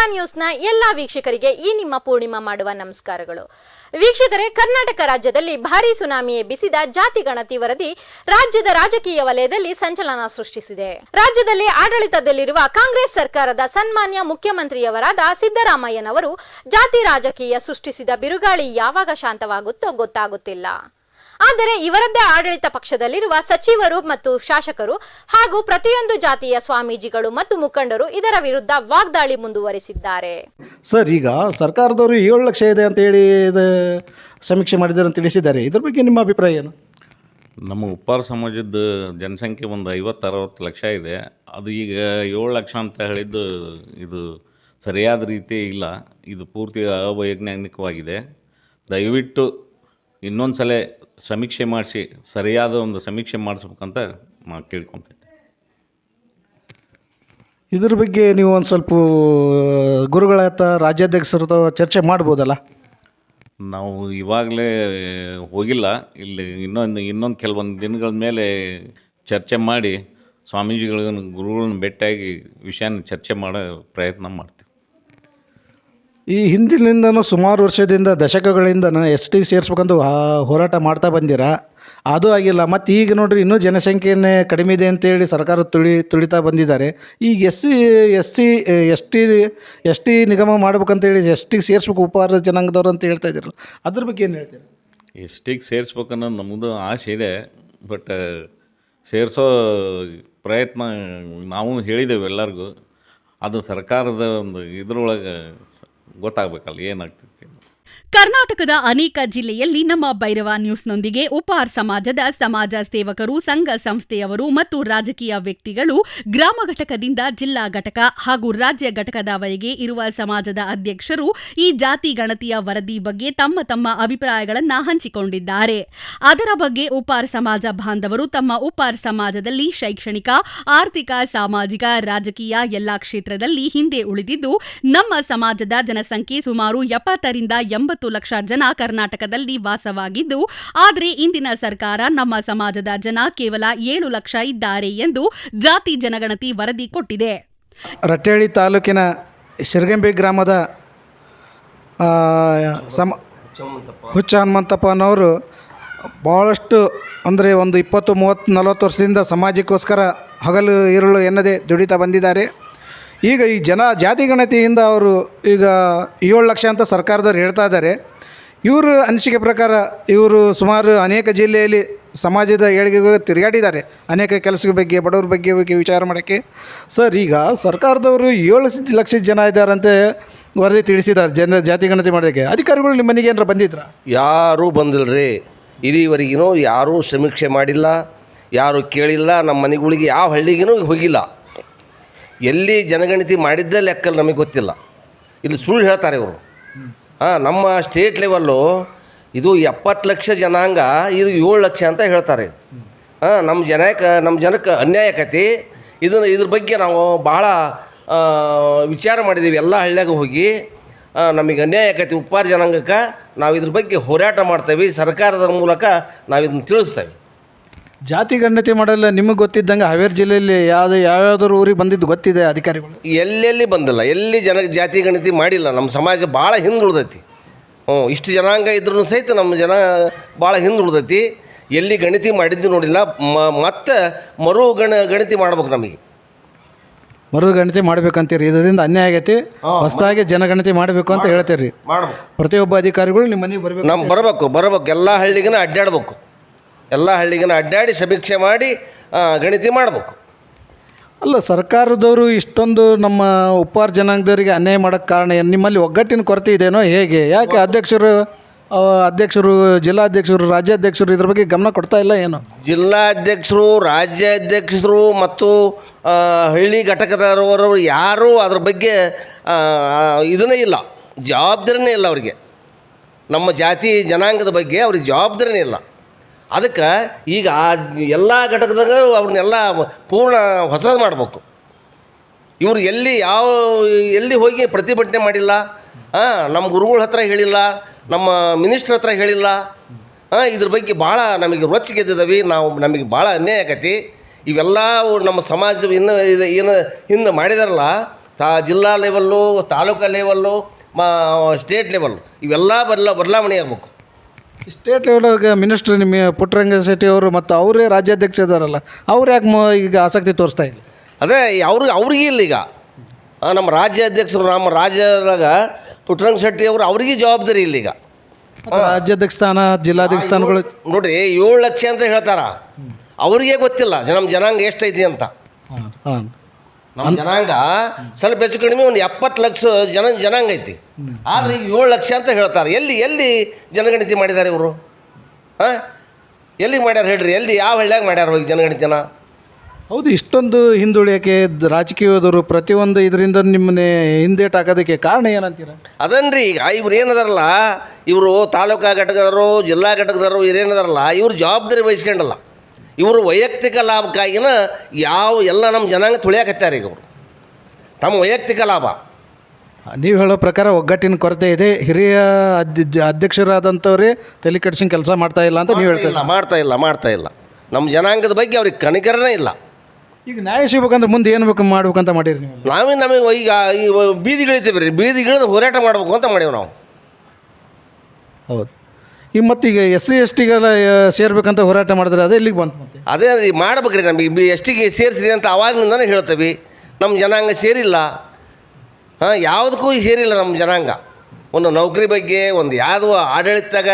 ಭೈರವ ನ್ಯೂಸ್ನ ಎಲ್ಲ ವೀಕ್ಷಕರಿಗೆ ಈ ನಿಮ್ಮ ಪೂರ್ಣಿಮಾ ಮಾಡುವ ನಮಸ್ಕಾರಗಳು. ವೀಕ್ಷಕರೇ, ಕರ್ನಾಟಕ ರಾಜ್ಯದಲ್ಲಿ ಭಾರೀ ಸುನಾಮಿ ಎಬ್ಬಿಸಿದ ಜಾತಿ ಗಣತಿ ವರದಿ ರಾಜ್ಯದ ರಾಜಕೀಯ ವಲಯದಲ್ಲಿ ಸಂಚಲನ ಸೃಷ್ಟಿಸಿದೆ. ರಾಜ್ಯದಲ್ಲಿ ಆಡಳಿತದಲ್ಲಿರುವ ಕಾಂಗ್ರೆಸ್ ಸರ್ಕಾರದ ಸನ್ಮಾನ್ಯ ಮುಖ್ಯಮಂತ್ರಿಯವರಾದ ಸಿದ್ದರಾಮಯ್ಯನವರು ಜಾತಿ ರಾಜಕೀಯ ಸೃಷ್ಟಿಸಿದ ಬಿರುಗಾಳಿ ಯಾವಾಗ ಶಾಂತವಾಗುತ್ತೋ ಗೊತ್ತಾಗುತ್ತಿಲ್ಲ. ಆದರೆ ಇವರದ್ದೇ ಆಡಳಿತ ಪಕ್ಷದಲ್ಲಿರುವ ಸಚಿವರು ಮತ್ತು ಶಾಸಕರು ಹಾಗೂ ಪ್ರತಿಯೊಂದು ಜಾತಿಯ ಸ್ವಾಮೀಜಿಗಳು ಮತ್ತು ಮುಖಂಡರು ಇದರ ವಿರುದ್ಧ ವಾಗ್ದಾಳಿ ಮುಂದುವರಿಸಿದ್ದಾರೆ. ಸರ್ ಈಗ ಸರ್ಕಾರದವರು ಏಳು ಲಕ್ಷ ಇದೆ ಅಂತ ಹೇಳಿ ಇದು ಸಮೀಕ್ಷೆ ಮಾಡಿದ್ದಾರೆ ಅಂತ ತಿಳಿಸಿದ್ದಾರೆ. ಇದ್ರ ಬಗ್ಗೆ ನಿಮ್ಮ ಅಭಿಪ್ರಾಯ ಏನು? ನಮ್ಮ ಉಪ್ಪಾರ ಸಮಾಜದ ಜನಸಂಖ್ಯೆ ಒಂದು ಐವತ್ತು ಅರವತ್ತು ಲಕ್ಷ ಇದೆ. ಅದು ಈಗ ಏಳು ಲಕ್ಷ ಅಂತ ಹೇಳಿದ್ದು ಇದು ಸರಿಯಾದ ರೀತಿ ಇಲ್ಲ. ಇದು ಪೂರ್ತಿ ಅವೈಜ್ಞಾನಿಕವಾಗಿದೆ. ದಯವಿಟ್ಟು ಇನ್ನೊಂದು ಸಲ ಸಮೀಕ್ಷೆ ಮಾಡಿಸಿ ಸರಿಯಾದ ಒಂದು ಸಮೀಕ್ಷೆ ಮಾಡಿಸ್ಬೇಕಂತ ನಾ ಕೇಳ್ಕೊತೈತೆ ಇದ್ರ ಬಗ್ಗೆ ನೀವು ಒಂದು ಸ್ವಲ್ಪ ಗುರುಗಳ ಹತ್ರ ರಾಜ್ಯಾಧ್ಯಕ್ಷರ ಹತ್ರ ಚರ್ಚೆ ಮಾಡ್ಬೋದಲ್ಲ? ನಾವು ಇವಾಗಲೇ ಹೋಗಿಲ್ಲ. ಇಲ್ಲಿ ಇನ್ನೊಂದು ಇನ್ನೊಂದು ಕೆಲವೊಂದು ದಿನಗಳ ಮೇಲೆ ಚರ್ಚೆ ಮಾಡಿ ಸ್ವಾಮೀಜಿಗಳನ್ನ ಗುರುಗಳನ್ನ ಭೇಟಿಯಾಗಿ ವಿಷಯನ ಚರ್ಚೆ ಮಾಡೋ ಪ್ರಯತ್ನ ಮಾಡ್ತೀವಿ. ಈ ಹಿಂದಿನಿಂದನೂ ಸುಮಾರು ವರ್ಷದಿಂದ ದಶಕಗಳಿಂದನೂ ಎಸ್ ಟಿ ಸೇರಿಸ್ಬೇಕಂತ ಹೋರಾಟ ಮಾಡ್ತಾ ಬಂದಿರ? ಅದು ಆಗಿಲ್ಲ. ಮತ್ತು ಈಗ ನೋಡ್ರಿ, ಇನ್ನೂ ಜನಸಂಖ್ಯೆಯೇ ಕಡಿಮೆ ಇದೆ ಅಂತೇಳಿ ಸರ್ಕಾರ ತುಳಿ, ತುಳಿತಾ ಬಂದಿದ್ದಾರೆ. ಈಗ S C S C, S T S T ನಿಗಮ ಮಾಡ್ಬೇಕಂತೇಳಿ ಎಸ್ ಟಿಗೆ ಸೇರಿಸ್ಬೇಕು ಉಪಹಾರ ಜನಾಂಗದವ್ರು ಅಂತ ಹೇಳ್ತಾ ಇದ್ದೀರಲ್ಲ, ಅದ್ರ ಬಗ್ಗೆ ಏನು ಹೇಳ್ತೀರಿ? ಎಷ್ಟಿಗೆ ಸೇರಿಸ್ಬೇಕನ್ನೋದು ನಮ್ಮದು ಆಸೆ ಇದೆ. ಬಟ್, ಸೇರಿಸೋ ಪ್ರಯತ್ನ ನಾವು ಹೇಳಿದ್ದೇವೆ ಎಲ್ಲರಿಗೂ. ಅದು ಸರ್ಕಾರದ ಒಂದು ಇದ್ರೊಳಗೆ ಗೊತ್ತಾಗಬೇಕಲ್ಲ ಏನಾಗ್ತೈತಿ. ಕರ್ನಾಟಕದ ಅನೇಕ ಜಿಲ್ಲೆಯಲ್ಲಿ ನಮ್ಮ ಭೈರವ ನ್ಯೂಸ್ನೊಂದಿಗೆ ಉಪಾರ್ ಸಮಾಜದ ಸಮಾಜ ಸೇವಕರು, ಸಂಘ ಸಂಸ್ಥೆಯವರು ಮತ್ತು ರಾಜಕೀಯ ವ್ಯಕ್ತಿಗಳು ಗ್ರಾಮ ಘಟಕದಿಂದ ಜಿಲ್ಲಾ ಘಟಕ ಹಾಗೂ ರಾಜ್ಯ ಘಟಕದವರೆಗೆ ಇರುವ ಸಮಾಜದ ಅಧ್ಯಕ್ಷರು ಈ ಜಾತಿ ಗಣತಿಯ ವರದಿ ಬಗ್ಗೆ ತಮ್ಮ ತಮ್ಮ ಅಭಿಪ್ರಾಯಗಳನ್ನು ಹಂಚಿಕೊಂಡಿದ್ದಾರೆ. ಅದರ ಬಗ್ಗೆ ಉಪಾರ್ ಸಮಾಜ ಬಾಂಧವರು ತಮ್ಮ ಉಪಾರ್ ಸಮಾಜದಲ್ಲಿ ಶೈಕ್ಷಣಿಕ, ಆರ್ಥಿಕ, ಸಾಮಾಜಿಕ, ರಾಜಕೀಯ ಎಲ್ಲಾ ಕ್ಷೇತ್ರದಲ್ಲಿ ಹಿಂದೆ ಉಳಿದಿದ್ದು, ನಮ್ಮ ಸಮಾಜದ ಜನಸಂಖ್ಯೆ ಸುಮಾರು ಎಪ್ಪತ್ತರಿಂದ ಎಂಬತ್ತು ಲಕ್ಷ ಜನ ಕರ್ನಾಟಕದಲ್ಲಿ ವಾಸವಾಗಿದ್ದು, ಆದರೆ ಇಂದಿನ ಸರ್ಕಾರ ನಮ್ಮ ಸಮಾಜದ ಜನ ಕೇವಲ ಏಳು ಲಕ್ಷ ಇದ್ದಾರೆ ಎಂದು ಜಾತಿ ಜನಗಣತಿ ವರದಿ ಕೊಟ್ಟಿದೆ. ರಟ್ಟೇಳಿ ತಾಲೂಕಿನ ಶಿರ್ಗಂಬೆ ಗ್ರಾಮದ ಸಮ, ಹುಚ್ಚ ಹನುಮಂತಪ್ಪನವರು ಭಾಳಷ್ಟು ಅಂದರೆ ಒಂದು ಇಪ್ಪತ್ತು, ಮೂವತ್ತು, ನಲವತ್ತು ವರ್ಷದಿಂದ ಸಮಾಜಕ್ಕೋಸ್ಕರ ಹಗಲು ಇರುಳು ಎನ್ನದೇ ದುಡಿತಾ ಬಂದಿದ್ದಾರೆ. ಈಗ ಈ ಜನ, ಜಾತಿ ಗಣತಿಯಿಂದ ಅವರು ಈಗ ಏಳು ಲಕ್ಷ ಅಂತ ಸರ್ಕಾರದವ್ರು ಹೇಳ್ತಾ ಇದ್ದಾರೆ. ಇವರು ಅನಿಸಿಕೆ ಪ್ರಕಾರ ಇವರು ಸುಮಾರು ಅನೇಕ ಜಿಲ್ಲೆಯಲ್ಲಿ ಸಮಾಜದ ಏಳಿಗೆಗೆ ತಿರುಗಾಡಿದ್ದಾರೆ. ಅನೇಕ ಕೆಲಸದ ಬಗ್ಗೆ, ಬಡವ್ರ ಬಗ್ಗೆ ಬಗ್ಗೆ ವಿಚಾರ ಮಾಡೋಕ್ಕೆ. ಸರ್, ಈಗ ಸರ್ಕಾರದವರು ಏಳು ಲಕ್ಷ ಜನ ಇದ್ದಾರಂತೆ ವರದಿ ತಿಳಿಸಿದ್ದಾರೆ ಜನ, ಜಾತಿ ಗಣತಿ ಮಾಡೋದಕ್ಕೆ. ಅಧಿಕಾರಿಗಳು ನಿಮ್ಮ ಮನೆಗೆ ಏನಾರ ಬಂದಿದ್ರಾ? ಯಾರೂ ಬಂದಿಲ್ಲರಿ ಇದೀವರೆಗಿನೂ ಯಾರೂ ಸಮೀಕ್ಷೆ ಮಾಡಿಲ್ಲ, ಯಾರೂ ಕೇಳಿಲ್ಲ, ನಮ್ಮ ಮನೆಗಳಿಗೆ ಯಾವ ಹಳ್ಳಿಗೂ ಹೋಗಿಲ್ಲ. ಎಲ್ಲಿ ಜನಗಣತಿ ಮಾಡಿದ್ದೇ ಲೆಕ್ಕ ನಮಗೆ ಗೊತ್ತಿಲ್ಲ. ಇಲ್ಲಿ ಸುಳ್ಳು ಹೇಳ್ತಾರೆ ಇವರು. ಹಾಂ, ನಮ್ಮ ಸ್ಟೇಟ್ ಲೆವೆಲ್ಲು ಇದು ಎಪ್ಪತ್ತು ಲಕ್ಷ ಜನಾಂಗ, ಇದು ಏಳು ಲಕ್ಷ ಅಂತ ಹೇಳ್ತಾರೆ. ಹಾಂ ನಮ್ಮ ಜನಕ್ಕೆ ನಮ್ಮ ಜನಕ್ಕೆ ಅನ್ಯಾಯ ಆಕತಿ ಇದನ್ನು ಇದ್ರ ಬಗ್ಗೆ ನಾವು ಭಾಳ ವಿಚಾರ ಮಾಡಿದ್ದೀವಿ ಎಲ್ಲ ಹಳ್ಳಿಯಾಗ ಹೋಗಿ. ನಮಗೆ ಅನ್ಯಾಯ ಆಕತಿ ಉಪ್ಪಾರ ಜನಾಂಗಕ್ಕೆ ನಾವು ಇದ್ರ ಬಗ್ಗೆ ಹೋರಾಟ ಮಾಡ್ತೇವೆ, ಸರ್ಕಾರದ ಮೂಲಕ ನಾವು ಇದನ್ನು ತಿಳಿಸ್ತೇವೆ. ಜಾತಿ ಗಣತಿ ಮಾಡಲ್ಲ ನಿಮಗೆ ಗೊತ್ತಿದ್ದಂಗೆ ಹಾವೇರಿ ಜಿಲ್ಲೆಯಲ್ಲಿ ಯಾವ್ದು ಯಾವ್ಯಾವ್ದಾದ್ರು ಊರಿಗೆ ಬಂದಿದ್ದು ಗೊತ್ತಿದೆ ಅಧಿಕಾರಿಗಳು? ಎಲ್ಲೆಲ್ಲಿ ಬಂದಿಲ್ಲ ಎಲ್ಲಿ ಜನ ಜಾತಿ ಗಣತಿ ಮಾಡಿಲ್ಲ ನಮ್ಮ ಸಮಾಜ ಭಾಳ ಹಿಂದುಳಿದೈತಿ. ಹ್ಞೂ ಇಷ್ಟು ಜನಾಂಗ ಇದ್ರೂ ಸಹಿತ ನಮ್ಮ ಜನ ಭಾಳ ಹಿಂದುಳಿದೈತಿ. ಎಲ್ಲಿ ಗಣತಿ ಮಾಡಿದ್ದು ನೋಡಿಲ್ಲ ಮ ಮತ್ತೆ ಮರು ಗಣ ಗಣತಿ ಮಾಡ್ಬೇಕು ನಮಗೆ. ಮರು ಗಣತಿ ಮಾಡ್ಬೇಕಂತೀರಿ ಇದರಿಂದ ಅನ್ಯಾಯ ಆಗೈತಿ. ಹೊಸದಾಗಿ ಜನಗಣತಿ ಮಾಡಬೇಕು ಅಂತ ಹೇಳ್ತೀರಿ. ಮಾಡ್ಬೇಕು. ಪ್ರತಿಯೊಬ್ಬ ಅಧಿಕಾರಿಗಳು ನಿಮ್ಮ ಮನೆಗೆ ಬರಬೇಕು ನಮ್ಗೆ ಬರಬೇಕು ಬರಬೇಕು ಎಲ್ಲ ಹಳ್ಳಿಗೂ ಅಡ್ಡಾಡ್ಬೇಕು. ಎಲ್ಲ ಹಳ್ಳಿಗನ ಅಡ್ಡಾಡಿ ಸಮೀಕ್ಷೆ ಮಾಡಿ ಗಣಿತಿ ಮಾಡಬೇಕು. ಅಲ್ಲ ಸರ್ಕಾರದವರು ಇಷ್ಟೊಂದು ನಮ್ಮ ಉಪ್ಪಾರ ಜನಾಂಗದವರಿಗೆ ಅನ್ಯಾಯ ಮಾಡೋಕ್ಕೆ ಕಾರಣ ಏನು? ನಿಮ್ಮಲ್ಲಿ ಒಗ್ಗಟ್ಟಿನ ಕೊರತೆ ಇದೆಯೋ ಹೇಗೆ? ಯಾಕೆ ಅಧ್ಯಕ್ಷರು ಅಧ್ಯಕ್ಷರು ಜಿಲ್ಲಾಧ್ಯಕ್ಷರು ರಾಜ್ಯಾಧ್ಯಕ್ಷರು ಇದ್ರ ಬಗ್ಗೆ ಗಮನ ಕೊಡ್ತಾ ಇಲ್ಲ ಏನು? ಜಿಲ್ಲಾಧ್ಯಕ್ಷರು ರಾಜ್ಯಾಧ್ಯಕ್ಷರು ಮತ್ತು ಹಳ್ಳಿ ಘಟಕದವರವರು ಯಾರೂ ಅದ್ರ ಬಗ್ಗೆ ಇದನ್ನೇ ಇಲ್ಲ. ಜವಾಬ್ದಾರಿನೇ ಇಲ್ಲ ಅವರಿಗೆ. ನಮ್ಮ ಜಾತಿ ಜನಾಂಗದ ಬಗ್ಗೆ ಅವ್ರಿಗೆ ಜವಾಬ್ದಾರಿನೇ ಇಲ್ಲ. ಅದಕ್ಕೆ ಈಗ ಆ ಎಲ್ಲ ಘಟಕದಾಗ ಅವ್ರನ್ನೆಲ್ಲ ಪೂರ್ಣ ಹೊಸದು ಮಾಡಬೇಕು. ಇವರು ಎಲ್ಲಿ ಯಾವ, ಎಲ್ಲಿ ಹೋಗಿ ಪ್ರತಿಭಟನೆ ಮಾಡಿಲ್ಲ ಹಾಂ ನಮ್ಮ ಗುರುಗಳ ಹತ್ರ ಹೇಳಿಲ್ಲ, ನಮ್ಮ ಮಿನಿಸ್ಟ್ರ್ ಹತ್ರ ಹೇಳಿಲ್ಲ ಹಾಂ ಇದ್ರ ಬಗ್ಗೆ ಭಾಳ ನಮಗೆ ರೊಚ್ಚಿಗೆದ್ದಿದ್ದಾವೆ ನಾವು ನಮಗೆ ಭಾಳ ಅನ್ಯಾಯ ಆಗತಿ. ಇವೆಲ್ಲ ನಮ್ಮ ಸಮಾಜ ಇನ್ನು ಇದು ಏನು ಹಿಂದೆ ಮಾಡಿದಾರಲ್ಲ, ತಾ ಜಿಲ್ಲಾ ಲೆವೆಲ್ಲು, ತಾಲೂಕಾ ಲೆವೆಲ್ಲು, ಮಾ, ಸ್ಟೇಟ್ ಲೆವೆಲ್ಲು, ಇವೆಲ್ಲ ಬದಲ ಬದಲಾವಣೆ ಆಗಬೇಕು. ಸ್ಟೇಟ್ ಲೆವೆಲ್ಗೆ ಮಿನಿಸ್ಟ್ರ್ ನಿಮ್ಮ ಪುಟ್ಟರಂಗ ಶೆಟ್ಟಿ ಅವರು ಮತ್ತು ಅವರೇ ರಾಜ್ಯಾಧ್ಯಕ್ಷ ಇದ್ದಾರಲ್ಲ ಅವ್ರು ಯಾಕೆ ಮ ಈಗ ಆಸಕ್ತಿ ತೋರಿಸ್ತಾ ಇಲ್ಲ? ಅದೇ ಅವ್ರಿಗೆ ಅವ್ರಿಗೆ ಇಲ್ಲ ಈಗ. ನಮ್ಮ ರಾಜ್ಯಾಧ್ಯಕ್ಷರು ನಮ್ಮ ರಾಜ್ಯದಾಗ ಪುಟ್ಟರಂಗ ಶೆಟ್ಟಿ ಅವರು ಅವ್ರಿಗೆ ಜವಾಬ್ದಾರಿ ಇಲ್ಲ ಈಗ. ರಾಜ್ಯಾಧ್ಯಕ್ಷ ಸ್ಥಾನ ಜಿಲ್ಲಾಧ್ಯಕ್ಷ ಸ್ಥಾನಗಳು? ನೋಡ್ರಿ ಏಳು ಲಕ್ಷ ಅಂತ ಹೇಳ್ತಾರ? ಅವ್ರಿಗೆ ಗೊತ್ತಿಲ್ಲ ನಮ್ಮ ಜನಾಂಗ ಎಷ್ಟೈತಿ ಅಂತ. ಹಾಂ ಹಾಂ. ನಮ್ಮ ಜನಾಂಗ ಸ್ವಲ್ಪ ಹೆಚ್ಚು ಕಡಿಮೆ ಒಂದು ಎಪ್ಪತ್ತು ಲಕ್ಷ ಜನ ಜನಾಂಗ ಐತಿ. ಆದ್ರೆ ಈಗ ಏಳು ಲಕ್ಷ ಅಂತ ಹೇಳ್ತಾರೆ. ಎಲ್ಲಿ ಎಲ್ಲಿ ಜನಗಣತಿ ಮಾಡಿದ್ದಾರೆ ಇವರು? ಹಾಂ? ಎಲ್ಲಿ ಮಾಡ್ಯಾರ ಹೇಳ್ರಿ? ಎಲ್ಲಿ ಯಾವ ಹಳ್ಳಿಯಾಗ ಮಾಡ್ಯಾರ ಈಗ ಜನಗಣತಿನ? ಹೌದು ಇಷ್ಟೊಂದು ಹಿಂದುಳಿಯೋಕೆ ರಾಜಕೀಯದವರು ಪ್ರತಿಯೊಂದು ಇದರಿಂದ ನಿಮ್ಮನ್ನೇ ಹಿಂದೇಟ್ ಹಾಕೋದಕ್ಕೆ ಕಾರಣ ಏನಂತೀರ? ಅದನ್ರಿ ಈಗ ಇವ್ರು ಏನದಾರಲ್ಲ ಇವರು ತಾಲೂಕಾ ಘಟಕದವರು ಜಿಲ್ಲಾ ಘಟಕದವರು ಇವ್ರೇನದಾರಲ್ಲ ಇವ್ರು ಜವಾಬ್ದಾರಿ ವಹಿಸ್ಕೊಂಡಲ್ಲ. ಇವರು ವೈಯಕ್ತಿಕ ಲಾಭಕ್ಕಾಗಿನ ಯಾವ ಎಲ್ಲ ನಮ್ಮ ಜನಾಂಗ ತುಳಿಯಾಕತ್ತಾರೆ ಈಗ ಅವರು. ತಮ್ಮ ವೈಯಕ್ತಿಕ ಲಾಭ. ನೀವು ಹೇಳೋ ಪ್ರಕಾರ ಒಗ್ಗಟ್ಟಿನ ಕೊರತೆ ಇದೆ. ಹಿರಿಯ ಅಧ್ಯಕ್ಷರಾದಂಥವ್ರೇ ತಲೆ ಕೆಡ್ಸಂಗೆ ಕೆಲಸ ಮಾಡ್ತಾ ಇಲ್ಲ ಅಂತ ನೀವು ಹೇಳ್ತೀರಿ ಇಲ್ಲ ಮಾಡ್ತಾ ಇಲ್ಲ ಮಾಡ್ತಾ ಇಲ್ಲ. ನಮ್ಮ ಜನಾಂಗದ ಬಗ್ಗೆ ಅವ್ರಿಗೆ ಕನಿಕರನೇ ಇಲ್ಲ. ಈಗ ನ್ಯಾಯ ಸಿಗ್ಬೇಕಂದ್ರೆ ಮುಂದೆ ಏನು ಬೇಕು ಮಾಡ್ಬೇಕಂತ ಮಾಡಿರಿ ನೀವು? ನಾವೇ ನಮಗೆ ಈಗ ಈ ಬೀದಿಗಿಳಿತೀವಿ ರೀ. ಬೀದಿಗಿಳಿದು ಹೋರಾಟ ಮಾಡಬೇಕು ಅಂತ ಮಾಡೀವಿ ನಾವು. ಹೌದು. ಈಗ ಮತ್ತೀಗ ಎಸ್ ಸಿ ಎಸ್ ಟಿಗೆಲ್ಲ ಸೇರ್ಬೇಕಂತ ಹೋರಾಟ ಮಾಡಿದ್ರೆ ಅದೇ ಇಲ್ಲಿಗೆ ಬಂತು ಮತ್ತೆ? ಅದೇ ಮಾಡ್ಬೇಕ್ರಿ ನಮಗೆ. ಎಷ್ಟಿಗೆ ಸೇರಿಸ್ರಿ ಅಂತ ಅವಾಗಿನಿಂದನೇ ಹೇಳ್ತೀವಿ. ನಮ್ಮ ಜನಾಂಗ ಸೇರಿಲ್ಲ. ಹಾಂ, ಯಾವುದಕ್ಕೂ ಸೇರಿಲ್ಲ ನಮ್ಮ ಜನಾಂಗ. ಒಂದು ನೌಕರಿ ಬಗ್ಗೆ, ಒಂದು ಯಾವುದೋ ಆಡಳಿತದಾಗ,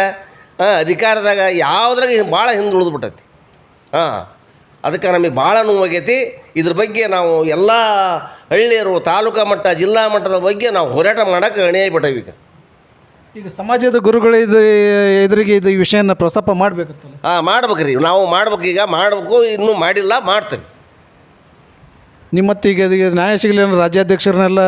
ಹಾಂ, ಅಧಿಕಾರದಾಗ ಯಾವುದ್ರಾಗ ಭಾಳ ಹಿಂದೆ ಉಳಿದ್ಬಿಟ್ಟೈತಿ. ಹಾಂ, ಅದಕ್ಕೆ ನಮಗೆ ಭಾಳ ನೋವಾಗೈತಿ ಇದ್ರ ಬಗ್ಗೆ ನಾವು ಎಲ್ಲ ಹಳ್ಳಿಯರು, ತಾಲೂಕಾ ಮಟ್ಟ, ಜಿಲ್ಲಾ ಮಟ್ಟದ ಬಗ್ಗೆ ನಾವು ಹೋರಾಟ ಮಾಡೋಕ್ಕೆ ಅಣಿಯಾಗಿ ಈಗ. ಈಗ ಸಮಾಜದ ಗುರುಗಳು ಇದು ಎದುರಿಗೆ ಇದು ಈ ವಿಷಯನ ಪ್ರಸ್ತಾಪ ಮಾಡಬೇಕತ್ತಲ್ಲ ಹಾಂ ಮಾಡ್ಬೇಕ್ರಿ. ನಾವು ಮಾಡ್ಬೇಕು ಈಗ. ಮಾಡಬೇಕು ಇನ್ನೂ ಮಾಡಿಲ್ಲ ಮಾಡ್ತೇವೆ. ನಿಮ್ಮತ್ತೀಗ ಈಗ ನ್ಯಾಯ ಸಿಗಲಿ ಅಂದ್ರೆ ರಾಜ್ಯಾಧ್ಯಕ್ಷರನ್ನೆಲ್ಲ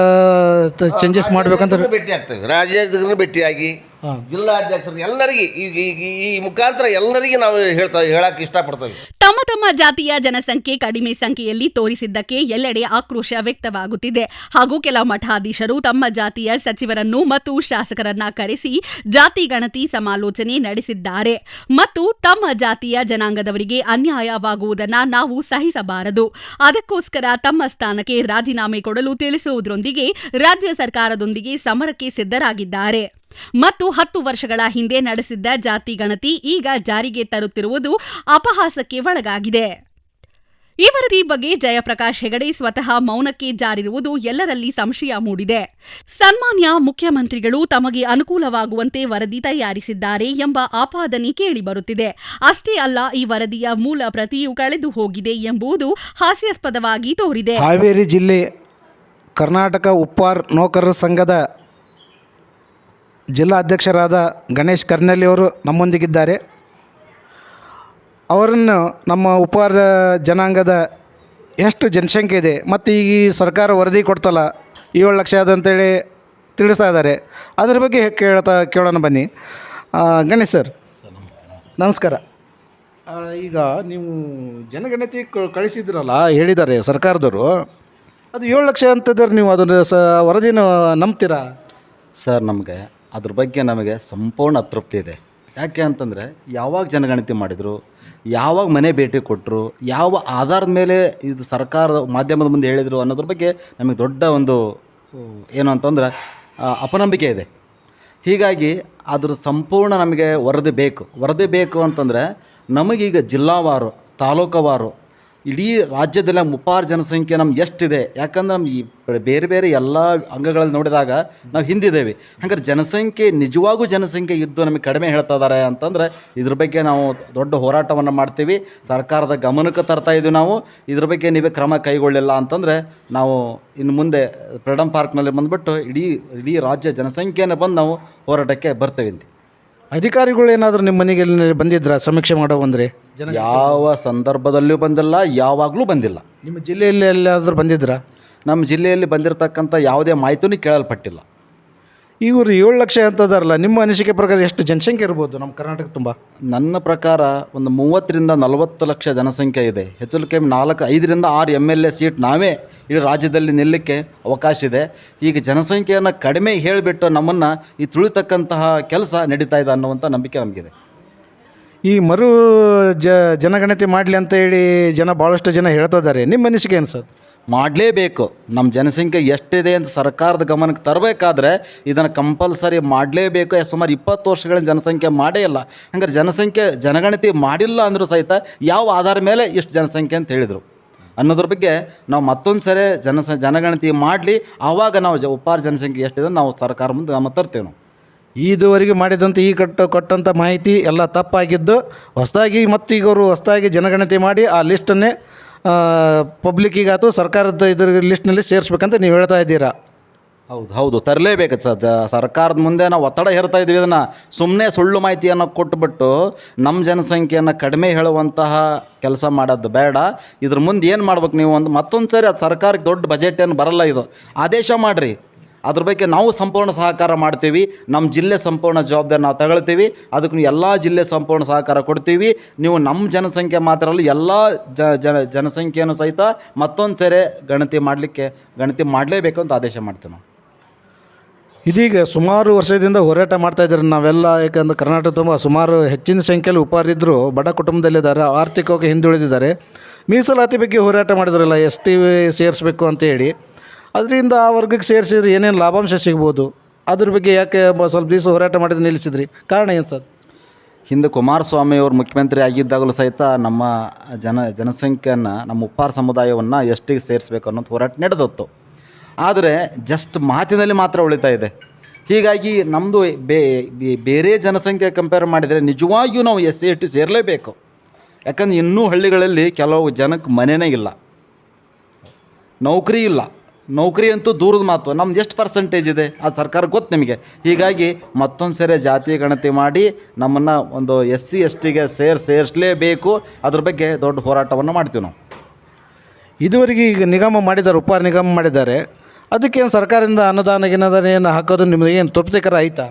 ಚೇಂಜಸ್ ಮಾಡ್ಬೇಕಂತ ರಾಜ್ಯಾಧ್ಯಕ್ಷರನ್ನ ಭೇಟಿ ಆಗ್ತೇವೆ. ರಾಜ್ಯಾಧ್ಯಕ್ಷರನ್ನ ಭೇಟಿಯಾಗಿ ಹಾಂ. ಜಿಲ್ಲಾಧ್ಯಕ್ಷರು ಎಲ್ಲರಿಗೆ ಈಗ ಈಗ ಈ ಮುಖಾಂತರ ಎಲ್ಲರಿಗೆ ನಾವು ಹೇಳ್ತಾ ಹೇಳಕ್ಕೆ ಇಷ್ಟಪಡ್ತೇವೆ. ತಮ್ಮ ತಮ್ಮ ಜಾತಿಯ ಜನಸಂಖ್ಯೆ ಕಡಿಮೆ ಸಂಖ್ಯೆಯಲ್ಲಿ ತೋರಿಸಿದ್ದಕ್ಕೆ ಎಲ್ಲೆಡೆ ಆಕ್ರೋಶ ವ್ಯಕ್ತವಾಗುತ್ತಿದೆ. ಹಾಗೂ ಕೆಲ ಮಠಾಧೀಶರು ತಮ್ಮ ಜಾತಿಯ ಸಚಿವರನ್ನು ಮತ್ತು ಶಾಸಕರನ್ನ ಕರೆಸಿ ಜಾತಿ ಗಣತಿ ಸಮಾಲೋಚನೆ ನಡೆಸಿದ್ದಾರೆ. ಮತ್ತು ತಮ್ಮ ಜಾತಿಯ ಜನಾಂಗದವರಿಗೆ ಅನ್ಯಾಯವಾಗುವುದನ್ನ ನಾವು ಸಹಿಸಬಾರದು. ಅದಕ್ಕೋಸ್ಕರ ತಮ್ಮ ಸ್ಥಾನಕ್ಕೆ ರಾಜೀನಾಮೆ ಕೊಡಲು ತಿಳಿಸುವುದರೊಂದಿಗೆ ರಾಜ್ಯ ಸರ್ಕಾರದೊಂದಿಗೆ ಸಮರಕ್ಕೆ ಸಿದ್ಧರಾಗಿದ್ದಾರೆ. ಮತ್ತು ಹತ್ತು ವರ್ಷಗಳ ಹಿಂದೆ ನಡೆಸಿದ್ದ ಜಾತಿ ಗಣತಿ ಈಗ ಜಾರಿಗೆ ತರುತ್ತಿರುವುದು ಅಪಹಾಸಕ್ಕೆ ಒಳಗಾಗಿದೆ. ಈ ವರದಿ ಬಗ್ಗೆ ಜಯಪ್ರಕಾಶ್ ಹೆಗಡೆ ಸ್ವತಃ ಮೌನಕ್ಕೆ ಜಾರಿರುವುದು ಎಲ್ಲರಲ್ಲಿ ಸಂಶಯ ಮೂಡಿದೆ. ಸನ್ಮಾನ್ಯ ಮುಖ್ಯಮಂತ್ರಿಗಳು ತಮಗೆ ಅನುಕೂಲವಾಗುವಂತೆ ವರದಿ ತಯಾರಿಸಿದ್ದಾರೆ ಎಂಬ ಆಪಾದನೆ ಕೇಳಿಬರುತ್ತಿದೆ. ಅಷ್ಟೇ ಅಲ್ಲ, ಈ ವರದಿಯ ಮೂಲ ಪ್ರತಿಯು ಕಳೆದು ಹೋಗಿದೆ ಎಂಬುದು ಹಾಸ್ಯಾಸ್ಪದವಾಗಿ ತೋರಿದೆ. ಹಾವೇರಿ ಜಿಲ್ಲೆ ಕರ್ನಾಟಕ ಉಪ್ಪಾರ್ ನೌಕರರ ಸಂಘದ ಜಿಲ್ಲಾ ಅಧ್ಯಕ್ಷರಾದ ಗಣೇಶ್ ಕರ್ನಲ್ಲಿ ಅವರು ನಮ್ಮೊಂದಿಗಿದ್ದಾರೆ. ಅವರನ್ನು ನಮ್ಮ ಉಪಹಾರ ಜನಾಂಗದ ಎಷ್ಟು ಜನಸಂಖ್ಯೆ ಇದೆ ಮತ್ತು ಈಗ ಈ ಸರ್ಕಾರ ವರದಿ ಕೊಡ್ತಲ್ಲ ಏಳು ಲಕ್ಷ ಅದಂತೇಳಿ ತಿಳಿಸ್ತಾ ಇದ್ದಾರೆ. ಅದ್ರ ಬಗ್ಗೆ ಕೇಳ್ತಾ ಕೇಳೋಣ ಬನ್ನಿ. ಗಣೇಶ್ ಸರ್ ನಮಸ್ಕಾರ. ಈಗ ನೀವು ಜನಗಣತಿ ಕ- ಕಳಿಸಿದ್ರಲ್ಲ ಹೇಳಿದ್ದಾರೆ ಸರ್ಕಾರದವರು. ಅದು ಏಳು ಲಕ್ಷ ಅಂತಿದ್ದಾರೆ ನೀವು ಅದನ್ನು ಸ ವರದಿನ ನಂಬ್ತೀರಾ? ಸರ್ ನಮಗೆ ಅದ್ರ ಬಗ್ಗೆ ನಮಗೆ ಸಂಪೂರ್ಣ ಅತೃಪ್ತಿ ಇದೆ. ಯಾಕೆ ಅಂತಂದರೆ ಯಾವಾಗ ಜನಗಣತಿ ಮಾಡಿದರು ಯಾವಾಗ ಮನೆ ಭೇಟಿ ಕೊಟ್ಟರು ಯಾವ ಆಧಾರದ ಮೇಲೆ ಇದು ಸರ್ಕಾರದ ಮಾಧ್ಯಮದ ಮುಂದೆ ಹೇಳಿದರು ಅನ್ನೋದ್ರ ಬಗ್ಗೆ ನಮಗೆ ದೊಡ್ಡ ಒಂದು ಏನು ಅಂತಂದ್ರೆ ಅಪನಂಬಿಕೆ ಇದೆ. ಹೀಗಾಗಿ ಅದರ ಸಂಪೂರ್ಣ ನಮಗೆ ವರದಿ ಬೇಕು. ವರದಿ ಬೇಕು ಅಂತಂದರೆ ನಮಗೀಗ ಜಿಲ್ಲಾವಾರು, ತಾಲೂಕವಾರು ಇಡೀ ರಾಜ್ಯದಲ್ಲಿ ಮುಪ್ಪಾರು ಜನಸಂಖ್ಯೆ ನಮ್ಮ ಎಷ್ಟಿದೆ? ಯಾಕಂದ್ರೆ ನಮ್ಮ ಈ ಬೇರೆ ಬೇರೆ ಎಲ್ಲ ಅಂಗಗಳಲ್ಲಿ ನೋಡಿದಾಗ ನಾವು ಹಿಂದಿದ್ದೇವೆ. ಹಂಗಾರೆ ಜನಸಂಖ್ಯೆ, ನಿಜವಾಗೂ ಜನಸಂಖ್ಯೆ ಇದ್ದು ನಮಗೆ ಕಡಿಮೆ ಹೇಳ್ತಾ ಇದ್ದಾರೆ ಅಂತಂದರೆ ಇದ್ರ ಬಗ್ಗೆ ನಾವು ದೊಡ್ಡ ಹೋರಾಟವನ್ನು ಮಾಡ್ತೀವಿ. ಸರ್ಕಾರದ ಗಮನಕ್ಕೆ ತರ್ತಾ ಇದ್ದೀವಿ ನಾವು. ಇದ್ರ ಬಗ್ಗೆ ನೀವೇ ಕ್ರಮ ಕೈಗೊಳ್ಳಿಲ್ಲ ಅಂತಂದರೆ ನಾವು ಇನ್ನು ಮುಂದೆ ಫ್ರೀಡಮ್ ಪಾರ್ಕ್ನಲ್ಲಿ ಬಂದುಬಿಟ್ಟು ಇಡೀ ಇಡೀ ರಾಜ್ಯ ಜನಸಂಖ್ಯೆಯನ್ನು ಬಂದು ನಾವು ಹೋರಾಟಕ್ಕೆ ಬರ್ತೇವೆ ಅಧಿಕಾರಿಗಳು ಏನಾದರೂ ನಿಮ್ಮ ಮನೆಗೆ ಎಲ್ಲಿ ಬಂದಿದ್ರಾ ಸಮೀಕ್ಷೆ ಮಾಡೋ ಬಂದ್ರೆ ಜನ ಯಾವ ಸಂದರ್ಭದಲ್ಲೂ ಬಂದಿಲ್ಲ ಯಾವಾಗಲೂ ಬಂದಿಲ್ಲ. ನಿಮ್ಮ ಜಿಲ್ಲೆಯಲ್ಲಿ ಎಲ್ಲಾದರೂ ಬಂದಿದ್ರಾ? ನಮ್ಮ ಜಿಲ್ಲೆಯಲ್ಲಿ ಬಂದಿರತಕ್ಕಂಥ ಯಾವುದೇ ಮಾಹಿತಿನೂ ಕೇಳಲ್ಪಟ್ಟಿಲ್ಲ. ಇವರು ಏಳು ಲಕ್ಷ ಅಂತದಾರಲ್ಲ ನಿಮ್ಮ ಅನಿಸಿಕೆ ಪ್ರಕಾರ ಎಷ್ಟು ಜನಸಂಖ್ಯೆ ಇರ್ಬೋದು ನಮ್ಮ ಕರ್ನಾಟಕ ತುಂಬ? ನನ್ನ ಪ್ರಕಾರ ಒಂದು ಮೂವತ್ತರಿಂದ ನಲವತ್ತು ಲಕ್ಷ ಜನಸಂಖ್ಯೆ ಇದೆ. ಹೆಚ್ಚು ಕಮ್ಮಿ ನಾಲ್ಕು ಐದರಿಂದ ಆರು ಎಂ ಎಲ್ ಎ ಸೀಟ್ ನಾವೇ ಇಡೀ ರಾಜ್ಯದಲ್ಲಿ ನಿಲ್ಲಕ್ಕೆ ಅವಕಾಶ ಇದೆ. ಈಗ ಜನಸಂಖ್ಯೆಯನ್ನು ಕಡಿಮೆ ಹೇಳಿಬಿಟ್ಟು ನಮ್ಮನ್ನು ಈ ತುಳಿತಕ್ಕಂತಹ ಕೆಲಸ ನಡೀತಾ ಇದೆ ಅನ್ನುವಂಥ ನಂಬಿಕೆ ನಮಗಿದೆ. ಈ ಮರು ಜ ಜನಗಣತಿ ಮಾಡಲಿ ಅಂತ ಹೇಳಿ ಜನ ಭಾಳಷ್ಟು ಜನ ಹೇಳ್ತಾ ಇದ್ದಾರೆ. ನಿಮ್ಮ ಅನಿಸಿಕೆ ಏನು ಸರ್? ಮಾಡಲೇಬೇಕು. ನಮ್ಮ ಜನಸಂಖ್ಯೆ ಎಷ್ಟಿದೆ ಅಂತ ಸರ್ಕಾರದ ಗಮನಕ್ಕೆ ತರಬೇಕಾದ್ರೆ ಇದನ್ನು ಕಂಪಲ್ಸರಿ ಮಾಡಲೇಬೇಕು. ಸುಮಾರು ಇಪ್ಪತ್ತು ವರ್ಷಗಳ ಜನಸಂಖ್ಯೆ ಮಾಡೇ ಇಲ್ಲ. ಹಂಗಾರೆ ಜನಸಂಖ್ಯೆ, ಜನಗಣತಿ ಮಾಡಿಲ್ಲ ಅಂದರೂ ಸಹಿತ ಯಾವ ಆಧಾರ ಮೇಲೆ ಇಷ್ಟು ಜನಸಂಖ್ಯೆ ಅಂತ ಹೇಳಿದರು. ಅನ್ನೋದ್ರ ಬಗ್ಗೆ ನಾವು ಮತ್ತೊಂದು ಸರಿ ಜನಸ ಜನಗಣತಿ ಮಾಡಲಿ. ಆವಾಗ ನಾವು ಜ ಉಪಾರ ಜನಸಂಖ್ಯೆ ಎಷ್ಟಿದೆ ನಾವು ಸರ್ಕಾರ ಮುಂದೆ ಗಮನ ತರ್ತೇವೆ. ನಾವು ಇದುವರೆಗೆ ಮಾಡಿದಂಥ ಈ ಕಟ್ಟು ಕೊಟ್ಟಂಥ ಮಾಹಿತಿ ಎಲ್ಲ ತಪ್ಪಾಗಿದ್ದು, ಹೊಸದಾಗಿ ಮತ್ತು ಈಗ ಅವರು ಹೊಸದಾಗಿ ಜನಗಣತಿ ಮಾಡಿ ಆ ಲಿಸ್ಟನ್ನೇ ಪಬ್ಲಿಕ್ಕಿಗೆ ಅಥವಾ ಸರ್ಕಾರದ ಇದ್ರ ಲಿಸ್ಟ್ನಲ್ಲಿ ಸೇರಿಸ್ಬೇಕಂತ ನೀವು ಹೇಳ್ತಾ ಇದ್ದೀರಾ? ಹೌದು ಹೌದು. ತರಲೇಬೇಕು ಸ, ಜ, ಸರ್ಕಾರದ ಮುಂದೆ ನಾವು ಒತ್ತಡ ಹೇರ್ತಾ ಇದ್ದೀವಿ. ಇದನ್ನು ಸುಮ್ಮನೆ ಸುಳ್ಳು ಮಾಹಿತಿಯನ್ನು ಕೊಟ್ಟುಬಿಟ್ಟು ನಮ್ಮ ಜನಸಂಖ್ಯೆಯನ್ನು ಕಡಿಮೆ ಹೇಳುವಂತಹ ಕೆಲಸ ಮಾಡೋದು ಬೇಡ. ಇದ್ರ ಮುಂದೆ ಏನು ಮಾಡ್ಬೇಕು ನೀವು ಒಂದು ಮತ್ತೊಂದು ಸರಿ ಅದು ಸರ್ಕಾರಕ್ಕೆ ದೊಡ್ಡ ಬಜೆಟ್ ಏನು ಬರಲ್ಲ ಇದು. ಆದೇಶ ಮಾಡಿರಿ. ಅದ್ರ ಬಗ್ಗೆ ನಾವು ಸಂಪೂರ್ಣ ಸಹಕಾರ ಮಾಡ್ತೀವಿ. ನಮ್ಮ ಜಿಲ್ಲೆ ಸಂಪೂರ್ಣ ಜವಾಬ್ದಾರಿ ನಾವು ತಗೊಳ್ತೀವಿ. ಅದಕ್ಕೆ ಎಲ್ಲ ಜಿಲ್ಲೆ ಸಂಪೂರ್ಣ ಸಹಕಾರ ಕೊಡ್ತೀವಿ. ನೀವು ನಮ್ಮ ಜನಸಂಖ್ಯೆ ಮಾತ್ರ ಅಲ್ಲ, ಎಲ್ಲ ಜನಸಂಖ್ಯೆಯನ್ನು ಸಹಿತ ಮತ್ತೊಂದು ಸರಿ ಗಣತಿ ಮಾಡಲಿಕ್ಕೆ, ಗಣತಿ ಮಾಡಲೇಬೇಕು ಅಂತ ಆದೇಶ ಮಾಡ್ತೀವಿ ನಾವು. ಇದೀಗ ಸುಮಾರು ವರ್ಷದಿಂದ ಹೋರಾಟ ಮಾಡ್ತಾ ಇದ್ದಾರೆ ನಾವೆಲ್ಲ, ಯಾಕಂದ್ರೆ ಕರ್ನಾಟಕ ತುಂಬ ಸುಮಾರು ಹೆಚ್ಚಿನ ಸಂಖ್ಯೆಯಲ್ಲಿ ಉಪಾರಿದ್ದರು ಬಡ ಕುಟುಂಬದಲ್ಲಿದ್ದಾರೆ, ಆರ್ಥಿಕವಾಗಿ ಹಿಂದುಳಿದಿದ್ದಾರೆ. ಮೀಸಲಾತಿ ಬಗ್ಗೆ ಹೋರಾಟ ಮಾಡಿದ್ರಲ್ಲ, ಎಸ್ ಟಿ ಸೇರಿಸ್ಬೇಕು ಅಂತೇಳಿ ಅದರಿಂದ ಆ ವರ್ಗಕ್ಕೆ ಸೇರಿಸಿದ್ರೆ ಏನೇನು ಲಾಭಾಂಶ ಸಿಗ್ಬೋದು? ಅದ್ರ ಬಗ್ಗೆ ಯಾಕೆ ಸ್ವಲ್ಪ ದಿವಸ ಹೋರಾಟ ಮಾಡಿದ್ರೆ ನಿಲ್ಲಿಸಿದ್ರಿ? ಕಾರಣ ಏನು ಸರ್? ಹಿಂದೆ ಕುಮಾರಸ್ವಾಮಿ ಅವರು ಮುಖ್ಯಮಂತ್ರಿ ಆಗಿದ್ದಾಗಲೂ ಸಹಿತ ನಮ್ಮ ಜನ, ಜನಸಂಖ್ಯೆಯನ್ನು, ನಮ್ಮ ಉಪ್ಪಾರ ಸಮುದಾಯವನ್ನು ಎಷ್ಟಿಗೆ ಸೇರಿಸ್ಬೇಕು ಅನ್ನೋದು ಹೋರಾಟ ನಡೆದತ್ತು. ಆದರೆ ಜಸ್ಟ್ ಮಾತಿನಲ್ಲಿ ಮಾತ್ರ ಉಳಿತಾ ಇದೆ. ಹೀಗಾಗಿ ನಮ್ಮದು ಬೇರೆ ಜನಸಂಖ್ಯೆ ಕಂಪೇರ್ ಮಾಡಿದರೆ ನಿಜವಾಗಿಯೂ ನಾವು ಎಸ್ ಸಿ ಟಿ ಸೇರಲೇಬೇಕು. ಯಾಕಂದ್ರೆ ಇನ್ನೂ ಹಳ್ಳಿಗಳಲ್ಲಿ ಕೆಲವು ಜನಕ್ಕೆ ಮನೆಯೇ ಇಲ್ಲ. ನೌಕರಿ ಇಲ್ಲ. ನೌಕರಿ ಅಂತೂ ದೂರದ ಮಾತು ನಮ್ದು ಎಷ್ಟು ಪರ್ಸೆಂಟೇಜ್ ಇದೆ? ಅದು ಸರ್ಕಾರ ಗೊತ್ತು ನಿಮಗೆ. ಹೀಗಾಗಿ ಮತ್ತೊಂದು ಸರಿ ಜಾತಿ ಗಣತಿ ಮಾಡಿ ನಮ್ಮನ್ನು ಒಂದು ಎಸ್ ಸಿ ಎಸ್ ಟಿಗೆ ಸೇರ್ ಸೇರಿಸಲೇಬೇಕು. ಅದ್ರ ಬಗ್ಗೆ ದೊಡ್ಡ ಹೋರಾಟವನ್ನು ಮಾಡ್ತೀವಿ ನಾವು. ಇದುವರೆಗೆ ಈಗ ನಿಗಮ ಮಾಡಿದ್ದಾರೆ ಉಪ ನಿಗಮ ಮಾಡಿದ್ದಾರೆ. ಅದಕ್ಕೇನು ಸರ್ಕಾರದಿಂದ ಅನುದಾನ ಗಿನುದಾನ ಏನು ಹಾಕೋದು ನಿಮಗೆ ಏನು ತೃಪ್ತಿಕರ ಆಯಿತಾ?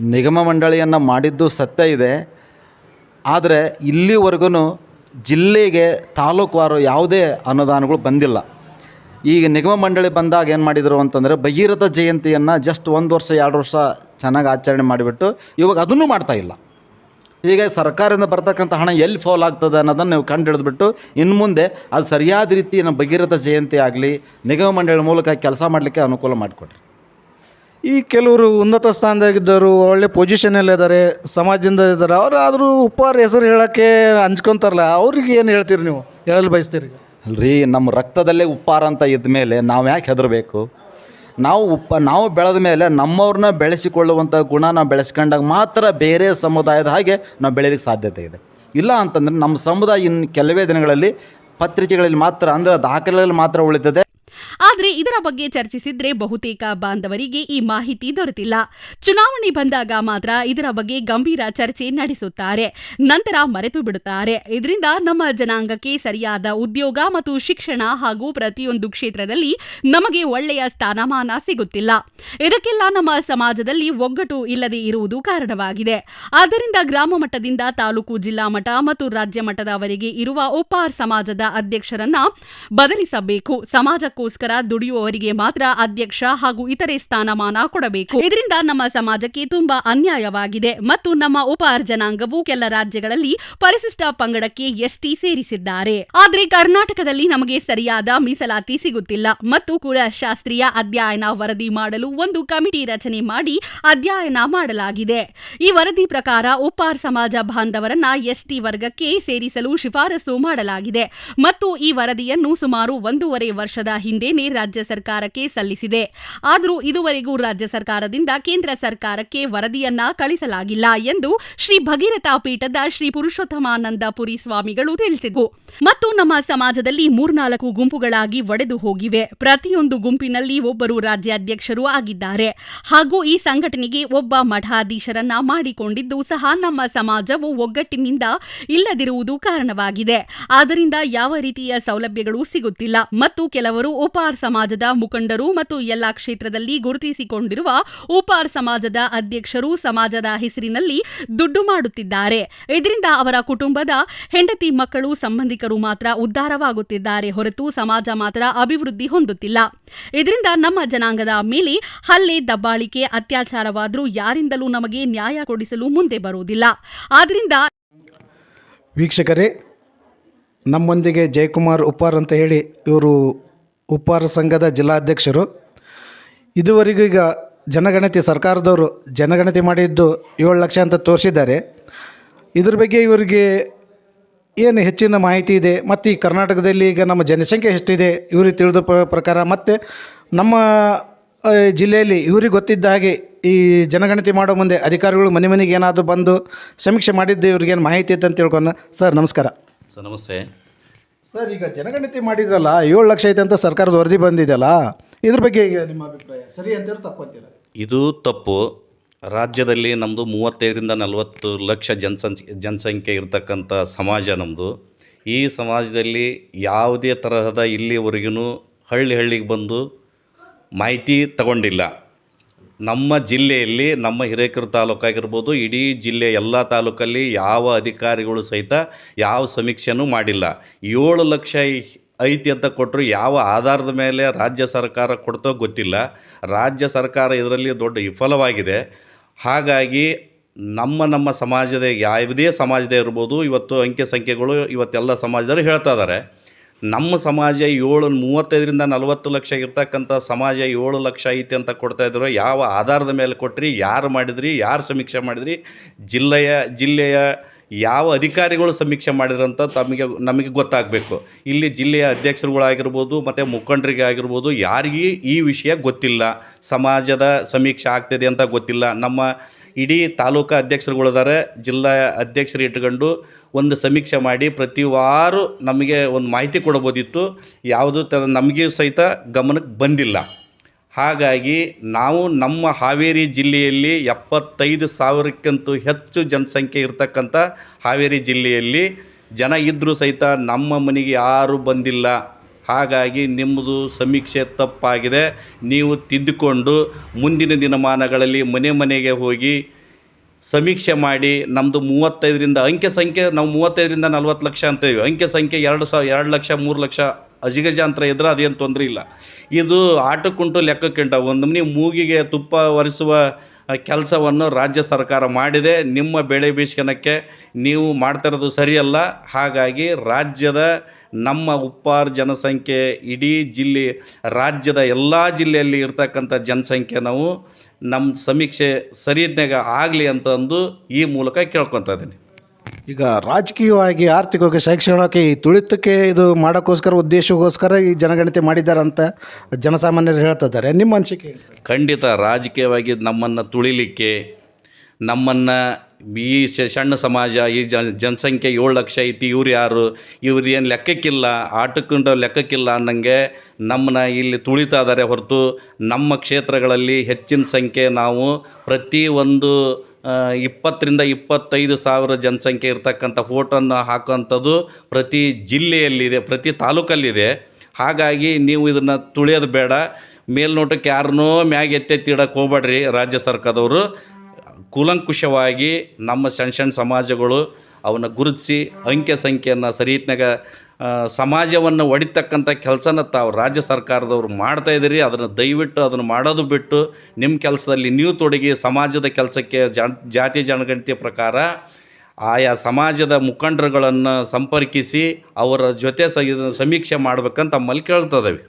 ನಿಗಮ ಮಂಡಳಿಯನ್ನು ಮಾಡಿದ್ದು ಸತ್ಯ ಇದೆ. ಆದರೆ ಇಲ್ಲಿವರೆಗೂ ಜಿಲ್ಲೆಗೆ ತಾಲೂಕುವಾರು ಯಾವುದೇ ಅನುದಾನಗಳು ಬಂದಿಲ್ಲ. ಈಗ ನಿಗಮ ಮಂಡಳಿ ಬಂದಾಗ ಏನು ಮಾಡಿದರು ಅಂತಂದರೆ ಭಗೀರಥ ಜಯಂತಿಯನ್ನು ಜಸ್ಟ್ ಒಂದು ವರ್ಷ, ಎರಡು ವರ್ಷ ಚೆನ್ನಾಗಿ ಆಚರಣೆ ಮಾಡಿಬಿಟ್ಟು ಇವಾಗ ಅದನ್ನು ಮಾಡ್ತಾ ಇಲ್ಲ. ಈಗ ಸರ್ಕಾರದಿಂದ ಬರ್ತಕ್ಕಂಥ ಹಣ ಎಲ್ಲಿ ಫಾಲ್ ಆಗ್ತದೆ ಅನ್ನೋದನ್ನು ನೀವು ಕಂಡು ಹಿಡಿದ್ಬಿಟ್ಟು ಇನ್ನು ಮುಂದೆ ಅದು ಸರಿಯಾದ ರೀತಿ ನಮ್ಮ ಭಗೀರಥ ಜಯಂತಿ ಆಗಲಿ, ನಿಗಮ ಮಂಡಳಿ ಮೂಲಕ ಕೆಲಸ ಮಾಡಲಿಕ್ಕೆ ಅನುಕೂಲ ಮಾಡಿಕೊಡ್ರಿ. ಈ ಕೆಲವರು ಉನ್ನತ ಸ್ಥಾನದಾಗಿದ್ದವರು ಒಳ್ಳೆ ಪೊಸಿಷನಲ್ಲಿದ್ದಾರೆ ಸಮಾಜದಿಂದ ಇದ್ದಾರೆ, ಅವರಾದರೂ ಆದರೂ ಉಪಹಾರ ಹೆಸರು ಹೇಳೋಕ್ಕೆ ಹಂಚ್ಕೊತಾರಲ್ಲ, ಅವ್ರಿಗೆ ಏನು ಹೇಳ್ತೀರಿ ನೀವು? ಹೇಳಲು ಬಯಸ್ತೀರಿ ಅಲ್ರಿ ನಮ್ಮ ರಕ್ತದಲ್ಲೇ ಉಪ್ಪಾರ ಅಂತ ಇದ್ದ ಮೇಲೆ ನಾವು ಯಾಕೆ ಹೆದರಬೇಕು? ನಾವು ಉಪ್ಪ, ನಾವು ಬೆಳೆದ ಮೇಲೆ ನಮ್ಮವ್ರನ್ನ ಬೆಳೆಸಿಕೊಳ್ಳುವಂಥ ಗುಣ ನಾವು ಬೆಳೆಸ್ಕೊಂಡಾಗ ಮಾತ್ರ ಬೇರೆ ಸಮುದಾಯದ ಹಾಗೆ ನಾವು ಬೆಳೆಯಲಿಕ್ಕೆ ಸಾಧ್ಯತೆ ಇದೆ. ಇಲ್ಲ ಅಂತಂದರೆ ನಮ್ಮ ಸಮುದಾಯ ಇನ್ನು ಕೆಲವೇ ದಿನಗಳಲ್ಲಿ ಪತ್ರಿಕೆಗಳಲ್ಲಿ ಮಾತ್ರ, ಅಂದರೆ ದಾಖಲೆಗಳಲ್ಲಿ ಮಾತ್ರ ಉಳಿತದೆ. ಆದ್ರೆ ಇದರ ಬಗ್ಗೆ ಚರ್ಚಿಸಿದ್ರೆ ಬಹುತೇಕ ಬಾಂಧವರಿಗೆ ಈ ಮಾಹಿತಿ ದೊರೆತಿಲ್ಲ. ಚುನಾವಣೆ ಬಂದಾಗ ಮಾತ್ರ ಇದರ ಬಗ್ಗೆ ಗಂಭೀರ ಚರ್ಚೆ ನಡೆಸುತ್ತಾರೆ. ನಂತರ ಮರೆತು ಬಿಡುತ್ತಾರೆ. ಇದರಿಂದ ನಮ್ಮ ಜನಾಂಗಕ್ಕೆ ಸರಿಯಾದ ಉದ್ಯೋಗ ಮತ್ತು ಶಿಕ್ಷಣ ಹಾಗೂ ಪ್ರತಿಯೊಂದು ಕ್ಷೇತ್ರದಲ್ಲಿ ನಮಗೆ ಒಳ್ಳೆಯ ಸ್ಥಾನಮಾನ ಸಿಗುತ್ತಿಲ್ಲ. ಇದಕ್ಕೆಲ್ಲ ನಮ್ಮ ಸಮಾಜದಲ್ಲಿ ಒಗ್ಗಟ್ಟು ಇಲ್ಲದೆ ಇರುವುದು ಕಾರಣವಾಗಿದೆ. ಆದ್ದರಿಂದ ಗ್ರಾಮ ಮಟ್ಟದಿಂದ ತಾಲೂಕು, ಜಿಲ್ಲಾ ಮಟ್ಟ ಮತ್ತು ರಾಜ್ಯ ಮಟ್ಟದವರೆಗೆ ಇರುವ ಉಪಾರ್ ಸಮಾಜದ ಅಧ್ಯಕ್ಷರನ್ನ ಬದಲಿಸಬೇಕು. ಸಮಾಜಕ್ಕೋಸ್ಕರ ದುಡಿಯುವವರಿಗೆ ಮಾತ್ರ ಅಧ್ಯಕ್ಷ ಹಾಗೂ ಇತರೆ ಸ್ಥಾನಮಾನ ಕೊಡಬೇಕು. ಇದರಿಂದ ನಮ್ಮ ಸಮಾಜಕ್ಕೆ ತುಂಬಾ ಅನ್ಯಾಯವಾಗಿದೆ ಮತ್ತು ನಮ್ಮ ಉಪಾರ್ ಜನಾಂಗವು ಕೆಲ ರಾಜ್ಯಗಳಲ್ಲಿ ಪರಿಶಿಷ್ಟ ಪಂಗಡಕ್ಕೆ ಎಸ್ಟಿ ಸೇರಿಸಿದ್ದಾರೆ. ಆದರೆ ಕರ್ನಾಟಕದಲ್ಲಿ ನಮಗೆ ಸರಿಯಾದ ಮೀಸಲಾತಿ ಸಿಗುತ್ತಿಲ್ಲ ಮತ್ತು ಕುಲಶಾಸ್ತ್ರೀಯ ಅಧ್ಯಯನ ವರದಿ ಮಾಡಲು ಒಂದು ಕಮಿಟಿ ರಚನೆ ಮಾಡಿ ಅಧ್ಯಯನ ಮಾಡಲಾಗಿದೆ. ಈ ವರದಿ ಪ್ರಕಾರ ಉಪ್ಪಾರ್ ಸಮಾಜ ಬಾಂಧವರನ್ನ ಎಸ್ಟಿ ವರ್ಗಕ್ಕೆ ಸೇರಿಸಲು ಶಿಫಾರಸು ಮಾಡಲಾಗಿದೆ ಮತ್ತು ಈ ವರದಿಯನ್ನು ಸುಮಾರು ಒಂದೂವರೆ ವರ್ಷದ ಹಿಂದೆನೇ ರಾಜ್ಯ ಸರ್ಕಾರಕ್ಕೆ ಸಲ್ಲಿಸಿದೆ. ಆದರೂ ಇದುವರೆಗೂ ರಾಜ್ಯ ಸರ್ಕಾರದಿಂದ ಕೇಂದ್ರ ಸರ್ಕಾರಕ್ಕೆ ವರದಿಯನ್ನ ಕಳಿಸಲಾಗಿಲ್ಲ ಎಂದು ಶ್ರೀ ಭಗೀರಥ ಪೀಠದ ಶ್ರೀ ಪುರುಷೋತ್ತಮಾನಂದ ಪುರಿ ಸ್ವಾಮಿಗಳು ತಿಳಿಸಿದರು. ಮತ್ತು ನಮ್ಮ ಸಮಾಜದಲ್ಲಿ ಮೂರ್ನಾಲ್ಕು ಗುಂಪುಗಳಾಗಿ ಒಡೆದು ಹೋಗಿವೆ. ಪ್ರತಿಯೊಂದು ಗುಂಪಿನಲ್ಲಿ ಒಬ್ಬರು ರಾಜ್ಯಾಧ್ಯಕ್ಷರು ಆಗಿದ್ದಾರೆ. ಹಾಗೂ ಈ ಸಂಘಟನೆಗೆ ಒಬ್ಬ ಮಠಾಧೀಶರನ್ನ ಮಾಡಿಕೊಂಡಿದ್ದು ಸಹ ನಮ್ಮ ಸಮಾಜವು ಒಗ್ಗಟ್ಟಿನಿಂದ ಇಲ್ಲದಿರುವುದು ಕಾರಣವಾಗಿದೆ. ಆದ್ದರಿಂದ ಯಾವ ರೀತಿಯ ಸೌಲಭ್ಯಗಳು ಸಿಗುತ್ತಿಲ್ಲ. ಮತ್ತು ಕೆಲವರು ಉಪಾರ್ ಸಮಾಜದ ಮುಖಂಡರು ಮತ್ತು ಎಲ್ಲಾ ಕ್ಷೇತ್ರದಲ್ಲಿ ಗುರುತಿಸಿಕೊಂಡಿರುವ ಉಪಾರ್ ಸಮಾಜದ ಅಧ್ಯಕ್ಷರು ಸಮಾಜದ ಹೆಸರಿನಲ್ಲಿ ದುಡ್ಡು ಮಾಡುತ್ತಿದ್ದಾರೆ. ಇದರಿಂದ ಅವರ ಕುಟುಂಬದ ಹೆಂಡತಿ ಮಕ್ಕಳು ಸಂಬಂಧಿಕರು ಮಾತ್ರ ಉದ್ಧಾರವಾಗುತ್ತಿದ್ದಾರೆ ಹೊರತು ಸಮಾಜ ಮಾತ್ರ ಅಭಿವೃದ್ಧಿ ಹೊಂದುತ್ತಿಲ್ಲ. ಇದರಿಂದ ನಮ್ಮ ಜನಾಂಗದ ಮೇಲೆ ಹಲ್ಲೆ, ದಬ್ಬಾಳಿಕೆ, ಅತ್ಯಾಚಾರವಾದರೂ ಯಾರಿಂದಲೂ ನಮಗೆ ನ್ಯಾಯ ಕೊಡಿಸಲು ಮುಂದೆ ಬರುವುದಿಲ್ಲ. ಆದ್ರಿಂದ ವೀಕ್ಷಕರೇ, ನಮ್ಮೊಂದಿಗೆ ಜಯಕುಮಾರ್ ಉಪ್ಪಾರ್ ಅಂತ ಹೇಳಿ ಇವರು ಉಪಹಾರ ಸಂಘದ ಜಿಲ್ಲಾಧ್ಯಕ್ಷರು. ಇದುವರೆಗೂ ಈಗ ಜನಗಣತಿ ಸರ್ಕಾರದವರು ಜನಗಣತಿ ಮಾಡಿದ್ದು ಏಳು ಲಕ್ಷ ಅಂತ ತೋರಿಸಿದ್ದಾರೆ. ಇದ್ರ ಬಗ್ಗೆ ಇವರಿಗೆ ಏನು ಹೆಚ್ಚಿನ ಮಾಹಿತಿ ಇದೆ? ಮತ್ತು ಈ ಕರ್ನಾಟಕದಲ್ಲಿ ಈಗ ನಮ್ಮ ಜನಸಂಖ್ಯೆ ಎಷ್ಟಿದೆ? ಇವ್ರಿಗೆ ತಿಳಿದ ಪ್ರಕಾರ ಮತ್ತು ನಮ್ಮ ಜಿಲ್ಲೆಯಲ್ಲಿ ಇವ್ರಿಗೆ ಗೊತ್ತಿದ್ದ ಹಾಗೆ ಈ ಜನಗಣತಿ ಮಾಡೋ ಮುಂದೆ ಅಧಿಕಾರಿಗಳು ಮನೆ ಮನೆಗೆ ಏನಾದರೂ ಬಂದು ಸಮೀಕ್ಷೆ ಮಾಡಿದ್ದು ಇವ್ರಿಗೇನು ಮಾಹಿತಿ ಇತ್ತು ಅಂತ ತಿಳ್ಕೊಂಡು ಸರ್, ನಮಸ್ಕಾರ. ಸರ್, ನಮಸ್ತೆ. ಸರ್, ಈಗ ಜನಗಣತಿ ಮಾಡಿದ್ರಲ್ಲ, ಏಳು ಲಕ್ಷ ಐತೆ ಅಂತ ಸರ್ಕಾರದ ವರದಿ ಬಂದಿದೆಯಲ್ಲ, ಇದ್ರ ಬಗ್ಗೆ ನಿಮ್ಮ ಅಭಿಪ್ರಾಯ? ಸರಿ ಅಂತೀರ ತಪ್ಪು ಅಂತೀರ? ಇದು ತಪ್ಪು. ರಾಜ್ಯದಲ್ಲಿ ನಮ್ಮದು ಮೂವತ್ತೈದರಿಂದ ನಲವತ್ತು ಲಕ್ಷ ಜನಸಂಖ್ಯೆ ಜನಸಂಖ್ಯೆ ಇರತಕ್ಕಂಥ ಸಮಾಜ ನಮ್ಮದು ಈ ಸಮಾಜದಲ್ಲಿ ಯಾವುದೇ ತರಹದ ಇಲ್ಲಿವರೆಗೂ ಹಳ್ಳಿ ಹಳ್ಳಿಗೆ ಬಂದು ಮಾಹಿತಿ ತಗೊಂಡಿಲ್ಲ. ನಮ್ಮ ಜಿಲ್ಲೆಯಲ್ಲಿ, ನಮ್ಮ ಹಿರೇಕೆರೆ ತಾಲೂಕಾಗಿರ್ಬೋದು, ಇಡೀ ಜಿಲ್ಲೆ ಎಲ್ಲ ತಾಲೂಕಲ್ಲಿ ಯಾವ ಅಧಿಕಾರಿಗಳು ಸಹಿತ ಯಾವ ಸಮೀಕ್ಷೆನೂ ಮಾಡಿಲ್ಲ. ಏಳು ಲಕ್ಷ ಐತಿ ಅಂತ ಕೊಟ್ಟರು ಯಾವ ಆಧಾರದ ಮೇಲೆ ರಾಜ್ಯ ಸರ್ಕಾರ ಕೊಡ್ತೋ ಗೊತ್ತಿಲ್ಲ. ರಾಜ್ಯ ಸರ್ಕಾರ ಇದರಲ್ಲಿ ದೊಡ್ಡ ವಿಫಲವಾಗಿದೆ. ಹಾಗಾಗಿ ನಮ್ಮ ನಮ್ಮ ಸಮಾಜದ ಯಾವುದೇ ಸಮಾಜದೇ ಇರ್ಬೋದು, ಇವತ್ತು ಅಂಕೆ ಸಂಖ್ಯೆಗಳು ಇವತ್ತೆಲ್ಲ ಸಮಾಜದವರು ಹೇಳ್ತಾ ಇದ್ದಾರೆ. ನಮ್ಮ ಸಮಾಜ ಏಳು ಮೂವತ್ತೈದರಿಂದ ನಲವತ್ತು ಲಕ್ಷ ಇರ್ತಕ್ಕಂಥ ಸಮಾಜ ಏಳು ಲಕ್ಷ ಐತಿ ಅಂತ ಕೊಡ್ತಾ ಇದ್ರು. ಯಾವ ಆಧಾರದ ಮೇಲೆ ಕೊಟ್ರಿ, ಯಾರು ಮಾಡಿದ್ರಿ, ಯಾರು ಸಮೀಕ್ಷೆ ಮಾಡಿದ್ರಿ, ಜಿಲ್ಲೆಯ ಜಿಲ್ಲೆಯ ಯಾವ ಅಧಿಕಾರಿಗಳು ಸಮೀಕ್ಷೆ ಮಾಡಿದ್ರಂತ ತಮಗೆ, ನಮಗೆ ಗೊತ್ತಾಗಬೇಕು. ಇಲ್ಲಿ ಜಿಲ್ಲೆಯ ಅಧ್ಯಕ್ಷರುಗಳಾಗಿರ್ಬೋದು, ಮತ್ತು ಮುಖಂಡರಿಗೆ ಆಗಿರ್ಬೋದು, ಯಾರಿಗೆ ಈ ವಿಷಯ ಗೊತ್ತಿಲ್ಲ. ಸಮಾಜದ ಸಮೀಕ್ಷೆ ಆಗ್ತಿದೆ ಅಂತ ಗೊತ್ತಿಲ್ಲ. ನಮ್ಮ ಇಡೀ ತಾಲೂಕು ಅಧ್ಯಕ್ಷರುಗಳಿದ್ದಾರೆ. ಜಿಲ್ಲಾ ಅಧ್ಯಕ್ಷರು ಇಟ್ಕೊಂಡು ಒಂದು ಸಮೀಕ್ಷೆ ಮಾಡಿ ಪ್ರತಿ ವಾರ ನಮಗೆ ಒಂದು ಮಾಹಿತಿ ಕೊಡ್ಬೋದಿತ್ತು. ಯಾವುದು ತರ ನಮಗೆ ಸಹಿತ ಗಮನಕ್ಕೆ ಬಂದಿಲ್ಲ. ಹಾಗಾಗಿ ನಾವು ನಮ್ಮ ಹಾವೇರಿ ಜಿಲ್ಲೆಯಲ್ಲಿ ಎಪ್ಪತ್ತೈದು ಸಾವಿರಕ್ಕಿಂತೂ ಹೆಚ್ಚು ಜನಸಂಖ್ಯೆ ಇರತಕ್ಕಂಥ ಹಾವೇರಿ ಜಿಲ್ಲೆಯಲ್ಲಿ ಜನ ಇದ್ದರೂ ಸಹಿತ ನಮ್ಮ ಮನೆಗೆ ಯಾರೂ ಬಂದಿಲ್ಲ. ಹಾಗಾಗಿ ನಿಮ್ಮದು ಸಮೀಕ್ಷೆ ತಪ್ಪಾಗಿದೆ. ನೀವು ತಿದ್ದುಕೊಂಡು ಮುಂದಿನ ದಿನಮಾನಗಳಲ್ಲಿ ಮನೆ ಮನೆಗೆ ಹೋಗಿ ಸಮೀಕ್ಷೆ ಮಾಡಿ ನಮ್ಮದು ಮೂವತ್ತೈದರಿಂದ ಅಂಕೆ ಸಂಖ್ಯೆ, ನಾವು ಮೂವತ್ತೈದರಿಂದ ನಲ್ವತ್ತು ಲಕ್ಷ ಅಂತೀವಿ. ಅಂಕೆ ಸಂಖ್ಯೆ ಎರಡು ಸಾವಿರ ಎರಡು ಲಕ್ಷ, ಮೂರು ಲಕ್ಷ ಅಜಿಗಜ ಅಂತರ ಇದ್ರೆ ಅದೇನು ತೊಂದರೆ ಇಲ್ಲ. ಇದು ಆಟಕ್ಕುಂಟು ಲೆಕ್ಕಕ್ಕಿಂಟ ಒಂದು ನೀವು ಮೂಗಿಗೆ ತುಪ್ಪ ಒರೆಸುವ ಕೆಲಸವನ್ನು ರಾಜ್ಯ ಸರ್ಕಾರ ಮಾಡಿದೆ. ನಿಮ್ಮ ಬೆಳೆ ಬೀಸ್ಕನಕ್ಕೆ ನೀವು ಮಾಡ್ತಿರೋದು ಸರಿಯಲ್ಲ. ಹಾಗಾಗಿ ರಾಜ್ಯದ ನಮ್ಮ ಉಪ್ಪಾರ ಜನಸಂಖ್ಯೆ ಇಡೀ ಜಿಲ್ಲೆ ರಾಜ್ಯದ ಎಲ್ಲ ಜಿಲ್ಲೆಯಲ್ಲಿ ಇರ್ತಕ್ಕಂಥ ಜನಸಂಖ್ಯೆ ನಾವು ನಮ್ಮ ಸಮೀಕ್ಷೆ ಸರಿಯದ್ನಾಗ ಆಗಲಿ ಅಂತಂದು ಈ ಮೂಲಕ ಕೇಳ್ಕೊತಾ ಇದ್ದೀನಿ ಈಗ ರಾಜಕೀಯವಾಗಿ ಆರ್ಥಿಕವಾಗಿ ಶೈಕ್ಷಣಿಕವಾಗಿ ಈ ತುಳಿತಕ್ಕೆ ಇದು ಮಾಡೋಕ್ಕೋಸ್ಕರ ಉದ್ದೇಶಕ್ಕೋಸ್ಕರ ಈ ಜನಗಣತಿ ಮಾಡಿದ್ದಾರೆ ಅಂತ ಜನಸಾಮಾನ್ಯರು ಹೇಳ್ತಿದ್ದಾರೆ ನಿಮ್ಮ ಅನಿಸಿಕೆ? ಖಂಡಿತ ರಾಜಕೀಯವಾಗಿ ನಮ್ಮನ್ನು ತುಳಿಲಿಕ್ಕೆ ನಮ್ಮನ್ನು ಈ ಸಣ್ಣ ಸಮಾಜ, ಈ ಜನ, ಜನಸಂಖ್ಯೆ ಏಳು ಲಕ್ಷ ಐತಿ, ಇವ್ರು ಯಾರು? ಇವ್ರು ಏನು ಲೆಕ್ಕಕ್ಕಿಲ್ಲ ಆಟಕ್ಕಿಂತ ಲೆಕ್ಕಕ್ಕಿಲ್ಲ ಅನ್ನಂಗೆ ನಮ್ಮನ್ನ ಇಲ್ಲಿ ತುಳಿತಾ ಇದ್ದಾರೆ ಹೊರತು ನಮ್ಮ ಕ್ಷೇತ್ರಗಳಲ್ಲಿ ಹೆಚ್ಚಿನ ಸಂಖ್ಯೆ ನಾವು ಪ್ರತಿ ಒಂದು ಇಪ್ಪತ್ತರಿಂದ ಇಪ್ಪತ್ತೈದು ಸಾವಿರ ಜನಸಂಖ್ಯೆ ಇರ್ತಕ್ಕಂಥ ಫೋಟೋನ್ನು ಹಾಕೋಂಥದ್ದು ಪ್ರತಿ ಜಿಲ್ಲೆಯಲ್ಲಿದೆ, ಪ್ರತಿ ತಾಲೂಕಲ್ಲಿದೆ. ಹಾಗಾಗಿ ನೀವು ಇದನ್ನು ತುಳಿಯೋದು ಬೇಡ. ಮೇಲ್ನೋಟಕ್ಕೆ ಯಾರನ್ನೋ ಮ್ಯಾಗ ಎತ್ತೆತ್ತಿಡಕ್ಕೆ ಹೋಗ್ಬೇಡ್ರಿ ರಾಜ್ಯ ಸರ್ಕಾರದವರು. ಕೂಲಂಕುಷವಾಗಿ ನಮ್ಮ ಸಣ್ಣ ಸಣ್ಣ ಸಮಾಜಗಳು ಅವನ್ನ ಗುರುತಿಸಿ ಅಂಕೆ ಸಂಖ್ಯೆಯನ್ನು ಸರಿಯತ್ನಾಗ ಸಮಾಜವನ್ನು ಒಡಿತಕ್ಕಂಥ ಕೆಲಸನ ತಾವು ರಾಜ್ಯ ಸರ್ಕಾರದವರು ಮಾಡ್ತಾ ಇದ್ದೀರಿ. ಅದನ್ನು ದಯವಿಟ್ಟು ಅದನ್ನು ಮಾಡೋದು ಬಿಟ್ಟು ನಿಮ್ಮ ಕೆಲಸದಲ್ಲಿ ನೀವು ತೊಡಗಿ ಸಮಾಜದ ಕೆಲಸಕ್ಕೆ ಜಾತಿ ಜನಗಣತಿ ಪ್ರಕಾರ ಆಯಾ ಸಮಾಜದ ಮುಖಂಡರುಗಳನ್ನು ಸಂಪರ್ಕಿಸಿ ಅವರ ಜೊತೆ ಸಮೀಕ್ಷೆ ಮಾಡ್ಬೇಕಂತ ತಮ್ಮಲ್ಲಿ ಕೇಳ್ತದವಿ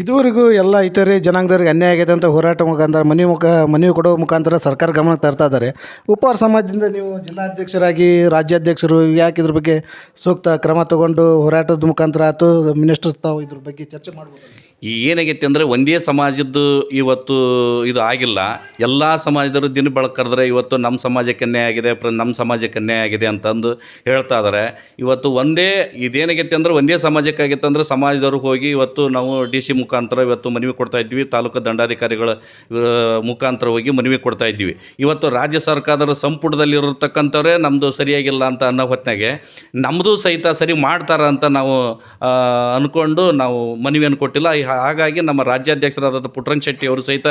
ಇದುವರೆಗೂ ಎಲ್ಲ ಇತರೆ ಜನಾಂಗದವ್ರಿಗೆ ಅನ್ಯಾಯ ಆಗೈತೆ ಅಂತ ಹೋರಾಟ ಮುಖಾಂತರ ಮನವಿ ಮುಖ ಮನವಿ ಕೊಡೋ ಮುಖಾಂತರ ಸರ್ಕಾರ ಗಮನ ತರ್ತಾ ಇದ್ದಾರೆ. ಉಪಹಾರ ಸಮಾಜದಿಂದ ನೀವು ಜಿಲ್ಲಾಧ್ಯಕ್ಷರಾಗಿ, ರಾಜ್ಯಾಧ್ಯಕ್ಷರು ಯಾಕೆ ಇದ್ರ ಬಗ್ಗೆ ಸೂಕ್ತ ಕ್ರಮ ತಗೊಂಡು ಹೋರಾಟದ ಮುಖಾಂತರ ಆಯಿತು ಮಿನಿಸ್ಟರ್ಸ್ ತಾವು ಇದ್ರ ಬಗ್ಗೆ ಚರ್ಚೆ ಮಾಡ್ಬೋದು ಈ ಏನಾಗೈತೆ ಅಂದರೆ ಒಂದೇ ಸಮಾಜದ್ದು ಇವತ್ತು ಇದು ಆಗಿಲ್ಲ. ಎಲ್ಲ ಸಮಾಜದವರು ದಿನ ಬೆಳಕು ಕರೆದ್ರೆ ಇವತ್ತು ನಮ್ಮ ಸಮಾಜಕ್ಕೆ ಅನ್ಯಾಯ ಆಗಿದೆ, ಪ್ರ ನಮ್ಮ ಸಮಾಜಕ್ಕೆ ಅನ್ಯಾಯ ಆಗಿದೆ ಅಂತಂದು ಹೇಳ್ತಾ ಇದ್ದಾರೆ ಇವತ್ತು ಒಂದೇ ಇದೇನಾಗೈತೆ ಅಂದರೆ ಒಂದೇ ಸಮಾಜಕ್ಕಾಗಿತ್ತು ಅಂದ್ರೆ ಸಮಾಜದವ್ರು ಹೋಗಿ ಇವತ್ತು ನಾವು ಡಿ ಸಿ ಮುಖಾಂತರ ಇವತ್ತು ಮನವಿ ಕೊಡ್ತಾ ಇದ್ವಿ. ತಾಲೂಕು ದಂಡಾಧಿಕಾರಿಗಳ ಮುಖಾಂತರ ಹೋಗಿ ಮನವಿ ಕೊಡ್ತಾ ಇದ್ವಿ. ಇವತ್ತು ರಾಜ್ಯ ಸರ್ಕಾರದ ಸಂಪುಟದಲ್ಲಿರತಕ್ಕಂಥವ್ರೇ ನಮ್ಮದು ಸರಿಯಾಗಿಲ್ಲ ಅಂತ ಅನ್ನೋ ಹೊತ್ತಿನಾಗೆ ನಮ್ಮದು ಸಹಿತ ಸರಿ ಮಾಡ್ತಾರ ಅಂತ ನಾವು ಅಂದ್ಕೊಂಡು ನಾವು ಮನವಿಯನ್ನು ಕೊಟ್ಟಿಲ್ಲ. ಈ- ಹಾಗಾಗಿ ನಮ್ಮ ರಾಜ್ಯಾಧ್ಯಕ್ಷರಾದ ಪುಟ್ರನ್ ಶೆಟ್ಟಿ ಅವರು ಸಹಿತ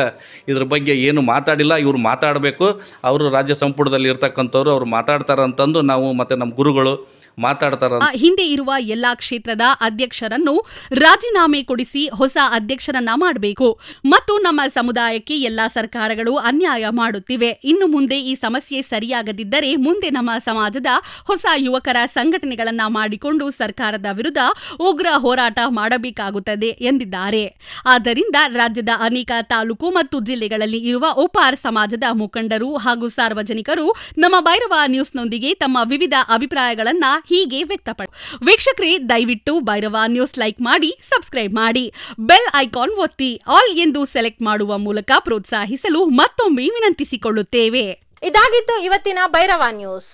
ಇದ್ರ ಬಗ್ಗೆ ಏನು ಮಾತಾಡಿಲ್ಲ. ಇವರು ಮಾತಾಡಬೇಕು. ಅವರು ರಾಜ್ಯ ಸಂಪುಟದಲ್ಲಿ ಇರ್ತಕ್ಕಂಥವ್ರು ಅವ್ರು ಮಾತಾಡ್ತಾರೆ ಅಂತಂದು ನಾವು ಮತ್ತು ನಮ್ಮ ಗುರುಗಳು ಮಾತಾಡ್ತಾರ ಹಿಂದೆ ಇರುವ ಎಲ್ಲಾ ಕ್ಷೇತ್ರದ ಅಧ್ಯಕ್ಷರನ್ನು ರಾಜೀನಾಮೆ ಕೊಡಿಸಿ ಹೊಸ ಅಧ್ಯಕ್ಷರನ್ನ ಮಾಡಬೇಕು. ಮತ್ತು ನಮ್ಮ ಸಮುದಾಯಕ್ಕೆ ಎಲ್ಲಾ ಸರ್ಕಾರಗಳು ಅನ್ಯಾಯ ಮಾಡುತ್ತಿವೆ. ಇನ್ನು ಮುಂದೆ ಈ ಸಮಸ್ಯೆ ಸರಿಯಾಗದಿದ್ದರೆ ಮುಂದೆ ನಮ್ಮ ಸಮಾಜದ ಹೊಸ ಯುವಕರ ಸಂಘಟನೆಗಳನ್ನ ಮಾಡಿಕೊಂಡು ಸರ್ಕಾರದ ವಿರುದ್ಧ ಉಗ್ರ ಹೋರಾಟ ಮಾಡಬೇಕಾಗುತ್ತದೆ ಎಂದಿದ್ದಾರೆ. ಆದ್ದರಿಂದ ರಾಜ್ಯದ ಅನೇಕ ತಾಲೂಕು ಮತ್ತು ಜಿಲ್ಲೆಗಳಲ್ಲಿ ಇರುವ ಉಪಾರ್ ಸಮಾಜದ ಮುಖಂಡರು ಹಾಗೂ ಸಾರ್ವಜನಿಕರು ನಮ್ಮ ಭೈರವ ನ್ಯೂಸ್ನೊಂದಿಗೆ ತಮ್ಮ ವಿವಿಧ ಅಭಿಪ್ರಾಯಗಳನ್ನ ಹೀಗೆ ವ್ಯಕ್ತಪಡ ವೀಕ್ಷಕರೇ, ದಯವಿಟ್ಟು ಭೈರವ ನ್ಯೂಸ್ ಲೈಕ್ ಮಾಡಿ, ಸಬ್ಸ್ಕ್ರೈಬ್ ಮಾಡಿ. ಬೆಲ್ ಐಕಾನ್ ಒತ್ತಿ, ಆಲ್ ಎಂದು ಸೆಲೆಕ್ಟ್ ಮಾಡುವ ಮೂಲಕ ಪ್ರೋತ್ಸಾಹಿಸಲು ಮತ್ತೊಮ್ಮೆ ವಿನಂತಿಸಿಕೊಳ್ಳುತ್ತೇವೆ. ಇದಾಗಿತ್ತು ಇವತ್ತಿನ ಭೈರವ ನ್ಯೂಸ್.